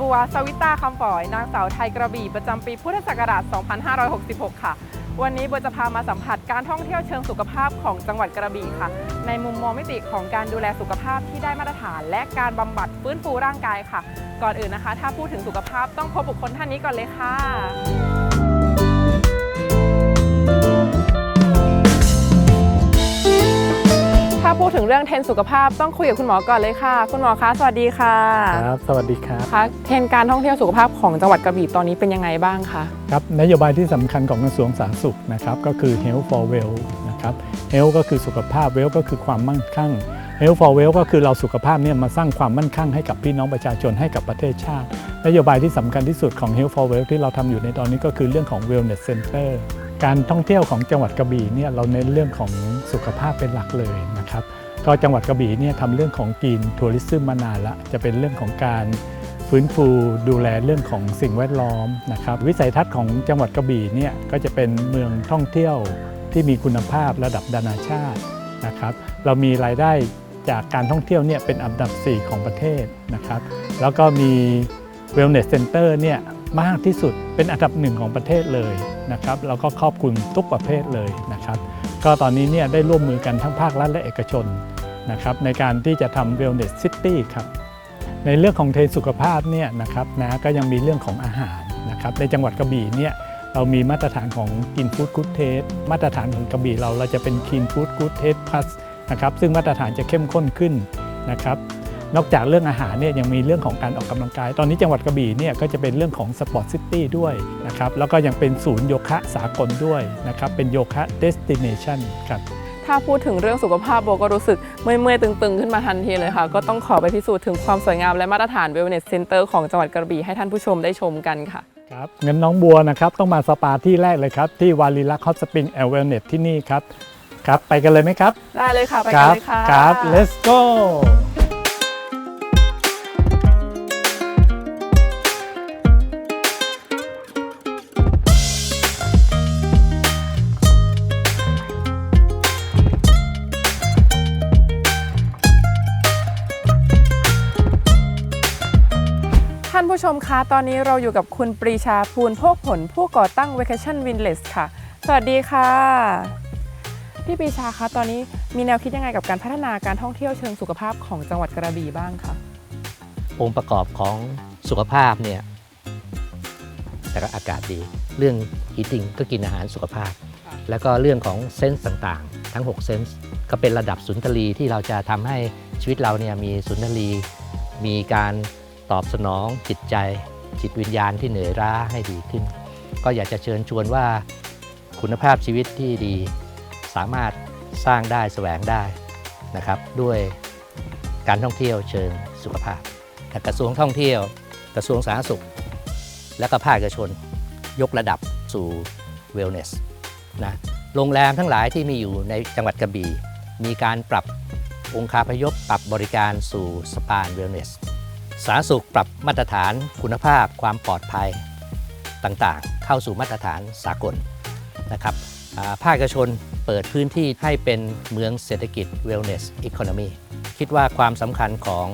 บัว สวิตาคำฝอย นางสาวไทยกระบี่ประจำปีพุทธศักราช 2566 ค่ะ วันนี้บัวจะพามาสัมผัสการท่องเที่ยวเชิงสุขภาพของจังหวัดกระบี่ค่ะ ในมุมมองมิติของการดูแลสุขภาพที่ได้มาตรฐาน และการบำบัดฟื้นฟูร่างกายค่ะ ก่อนอื่นนะคะ ถ้าพูดถึงสุขภาพต้องพบบุคคลท่านนี้ก่อนเลยค่ะ ถ้าพูดถึงเรื่องเทรนด์สุขภาพต้องคุยกับคุณหมอก่อนเลยค่ะ คุณหมอคะสวัสดีค่ะครับสวัสดีครับคะเทรนด์การท่องเที่ยวสุขภาพของจังหวัดกระบี่ตอนนี้เป็นยังไงบ้างคะครับนโยบายที่สำคัญของกระทรวงสาธารณสุขนะครับก็คือ Health for Well นะครับ Health ก็คือสุขภาพ Well ก็คือความมั่งคั่ง Health for Well ก็คือเราสุขภาพเนี่ยมาสร้างความมั่นคั่งให้กับพี่น้องประชาชนให้กับประเทศชาตินโยบายที่สำคัญที่สุดของ Health for Well ที่เราทำอยู่ในตอนนี้ก็คือเรื่องของ Wellness Center การท่องเที่ยวของจังหวัดกระบี่เนี่ยเราเน้นเรื่องของสุขภาพเป็นหลักเลยนะครับ ก็จังหวัดกระบี่เนี่ยทำเรื่องของกินทัวริซึมมานานละจะเป็นเรื่องของการฟื้นฟูดูแลเรื่องของสิ่งแวดล้อมนะครับวิสัยทัศน์ของจังหวัดกระบี่เนี่ยก็จะเป็นเมืองท่องเที่ยวที่มีคุณภาพระดับนานาชาตินะครับ เรามีรายได้จากการท่องเที่ยวเนี่ยเป็นอันดับ 4 ของประเทศนะครับ แล้วก็มี Wellness Center เนี่ย มากที่สุดเป็นอันดับหนึ่งของประเทศเลยนะครับแล้วก็ครอบคลุมทุกประเภทเลยนะครับ ก็ตอนนี้เนี่ยได้ร่วมมือกันทั้งภาครัฐและเอกชนนะครับในการที่จะทำ Wellness City ครับในเรื่องของเทรนสุขภาพเนี่ยนะครับนะก็ยังมีเรื่องของอาหารนะครับในจังหวัดกระบี่เนี่ยเรามีมาตรฐานของกินฟู้ดกู๊ดเทสมาตรฐานของกระบี่เราเราจะเป็น Clean Food Good Taste Plus นะครับซึ่งมาตรฐานจะเข้มข้นขึ้นนะครับ นอกจากเรื่องอาหารเนี่ยยังมีเรื่องของการออกกำลังกาย ตอนนี้จังหวัดกระบี่เนี่ยก็จะเป็นเรื่องของสปอร์ตซิตี้ด้วยนะครับแล้วก็ยังเป็นศูนย์โยคะสากลด้วยนะครับเป็นโยคะเดสติเนชันครับถ้าพูดถึงเรื่องสุขภาพโบก็รู้สึกเมื่อยๆตึงๆ ขึ้นมาทันทีเลยค่ะ ก็ต้องขอไปพิสูจน์ถึงความสวยงามและมาตรฐาน Wellness Center ของจังหวัดกระบี่ให้ท่านผู้ชมได้ชมกันค่ะครับงั้นน้องบัวนะครับต้องมาสปาที่แรกเลยครับ ที่วาลีลักฮอตสปริงแอลเวลเนตที่นี่ครับครับ ไปกันเลยไหมครับ ได้เลยค่ะ ไปคกันรัเลยค่ะครับ let's go ชมคะตอนนี้เราอยู่กับคุณปรีชาภูลโภคผลผู้ก่อตั้ง Vacation Winless ค่ะ สวัสดีค่ะ พี่ปรีชาคะตอนนี้มีแนวคิดยังไงกับการพัฒนาการท่องเที่ยวเชิงสุขภาพของจังหวัดกระบี่บ้างคะองค์ประกอบของสุขภาพเนี่ยแต่ก็อากาศดี เรื่อง eating ก็กินอาหารสุขภาพ แล้วก็เรื่องของเซนส์ต่างๆ ทั้ง 6 เซนส์ก็เป็นระดับสุนทรีที่เราจะทำให้ชีวิตเราเนี่ยมีสุนทรีมีการ ตอบสนองจิตใจจิตวิญญาณที่เหนื่อยล้าให้ดีขึ้น ก็อยากจะเชิญชวนว่าคุณภาพชีวิตที่ดี สามารถสร้างได้แสวงได้นะครับ ด้วยการท่องเที่ยวเชิงสุขภาพแต่กระทรวงท่องเที่ยว กระทรวงสาธารณสุข และก็ภาคเอกชน ยกระดับสู่ wellness นะโรงแรมทั้งหลายที่มีอยู่ในจังหวัดกระบี่มีการปรับองค์คาพยพปรับบริการสู่สปาน wellness สาธารณสุขปรับมาตรฐานคุณภาพความปลอดภัยต่างๆ เข้าสู่มาตรฐานสากลนะครับอ่าภาคเอกชนเปิดพื้นที่ให้เป็นเมืองเศรษฐกิจ wellness economy คิดว่าความสำคัญของ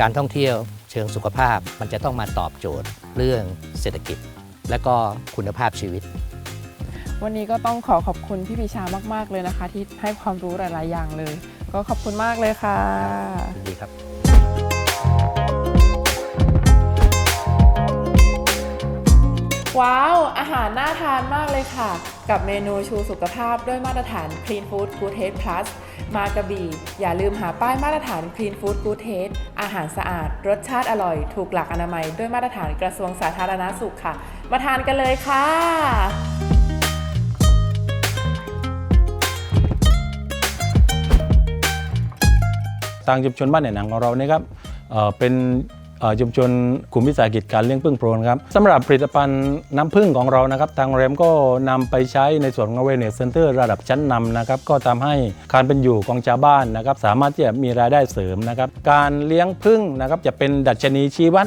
การท่องเที่ยวเชิงสุขภาพมันจะต้องมาตอบโจทย์เรื่องเศรษฐกิจ และก็คุณภาพชีวิต วันนี้ก็ต้องขอขอบคุณพี่ปรีชามาก ๆ เลยนะคะ ที่ให้ความรู้หลาย ๆ อย่างเลย ก็ขอบคุณมากเลยค่ะยินดีครับ ว้าว อาหารน่าทานมากเลยค่ะ กับเมนูชูสุขภาพด้วยมาตรฐาน Clean Food Good Taste Plus มากระบี่ อย่าลืมหาป้ายมาตรฐาน Clean Food Good Taste อาหารสะอาด รสชาติอร่อย ถูกหลักอนามัย ด้วยมาตรฐานกระทรวงสาธารณาสุขค่ะ มาทานกันเลยค่ะทางชุมชนบ้านในหนังของเราเนี่ยครับเเป็น ชุมชนกลุ่มวิสาหกิจการเลี้ยงพึ่งโพรนะครับสำหรับผลิตภัณฑ์น้ำพึ่งของเรานะครับทางเรงแรมก็นำไปใช้ในส่วนของเวเนสเซ็นเตอร์ระดับชั้นนำนะครับก็ทำให้การเป็นอยู่ของชาวบ้านนะครับสามารถที่จะมีรายได้เสริมนะครับการเลี้ยงพึ่งนะครับจะเป็นดัชนีชี้วัด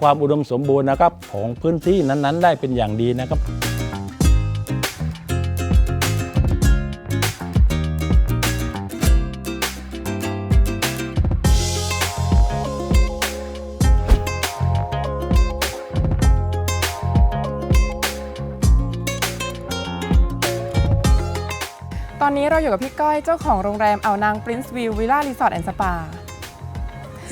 ความอุดมสมบูรณ์นะครับของพื้นที่นั้นๆ ได้เป็นอย่างดีนะครับ เราอยู่กับพี่ก้อยเจ้าของโรงแรมอ่าวนาง Prince View Villa Resort and Spa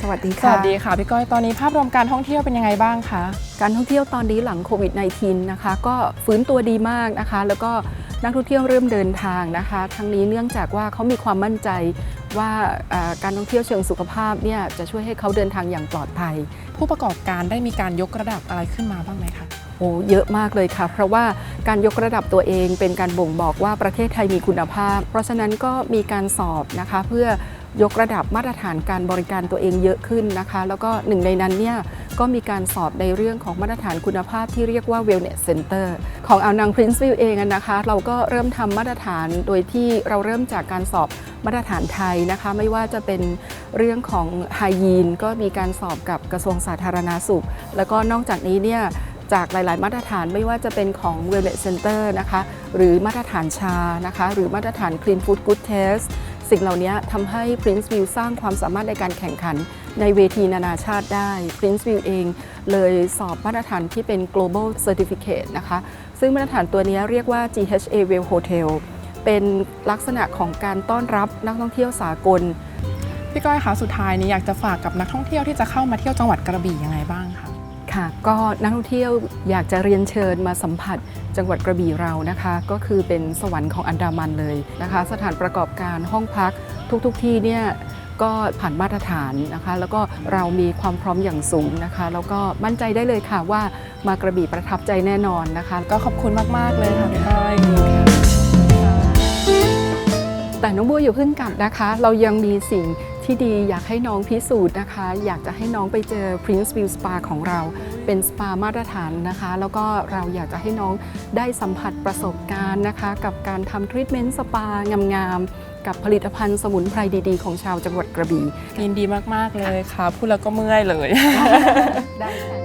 สวัสดีสค่ะ วัสดีค่ะพี่ก้อยตอนนี้ภาพรวมการท่องเที่ยวเป็นยังไงบ้างคะ การท่องเที่ยวตอนนี้หลังโควิด -19 นะคะ ก็ฟื้นตัวดีมากนะคะ แล้วก็นักท่องเที่ยวเริ่มเดินทางนะคะ ทั้งนี้เนื่องจากว่าเขามีความมั่นใจว่าอ่าการท่องเที่ยวเชิงสุขภาพเนี่ยจะช่วยให้เขาเดินทางอย่างปลอดภัย ผู้ประกอบการได้มีการยกระดับอะไรขึ้นมาบ้างไหมคะ โอ้เยอะมากเลยค่ะ เพราะว่าการยกระดับตัวเองเป็นการบ่งบอกว่าประเทศไทยมีคุณภาพ เพราะฉะนั้นก็มีการสอบนะคะเพื่อยกระดับมาตรฐานการบริการตัวเองเยอะขึ้นนะคะ แล้วก็หนึ่งในนั้นเนี่ยก็มีการสอบในเรื่องของมาตรฐานคุณภาพที่เรียกว่า Wellness Center ของอ่าวนาง Prince View เองนะคะ เราก็เริ่มทำมาตรฐานโดยที่เราเริ่มจากการสอบมาตรฐานไทยนะคะ ไม่ว่าจะเป็นเรื่องของไฮยีนก็มีการสอบกับกระทรวงสาธารณาสุข แล้วก็นอกจากนี้เนี่ย จากหลาย ๆ มาตรฐานไม่ว่าจะเป็นของ Wellness Center นะคะหรือมาตรฐานชานะคะหรือมาตรฐาน Clean Food Good Taste สิ่งเหล่านี้ทำให้ Prince View สร้างความสามารถในการแข่งขันในเวทีนานาชาติได้ Prince View เองเลยสอบมาตรฐานที่เป็น global certificate นะคะ ซึ่งมาตรฐานตัวนี้เรียกว่า GHA Well Hotel เป็นลักษณะของการต้อนรับนักท่องเที่ยวสากล พี่ก้อยคะสุดท้ายนี้อยากจะฝากกับนักท่องเที่ยวที่จะเข้ามาเที่ยวจังหวัดกระบี่ยังไงบ้างคะ ค่ะ ก็นักท่องเที่ยวอยากจะเรียนเชิญมาสัมผัสจังหวัดกระบี่เรานะคะ ก็คือเป็นสวรรค์ของอันดามันเลยนะคะ สถานประกอบการห้องพักทุกๆทที่เนี่ยก็ผ่านมาตรฐานนะคะ แล้วก็เรามีความพร้อมอย่างสูงนะคะ แล้วก็มั่นใจได้เลยค่ะว่ามากระบี่ประทับใจแน่นอนนะคะ ก็ขอบคุณมาก ๆ เลยค่ะพี่ก้อยแต่น้องบัวอย่าเพิ่งกลับนะคะ เรายังมีสิ่ง ที่ดีอยากให้น้องพิสูจน์นะคะ อยากจะให้น้องไปเจอ Prince View Spa ของเรา เป็นสปามาตรฐานนะคะ แล้วก็เราอยากจะให้น้องได้สัมผัสประสบการณ์นะคะ กับการทำทรีทเมนต์สปางามๆ กับผลิตภัณฑ์สมุนไพรดีๆ ของชาวจังหวัดกระบี่ยินดีมากๆเลยค่ะ พูดแล้วก็เมื่อยเลย ได้ค่ะ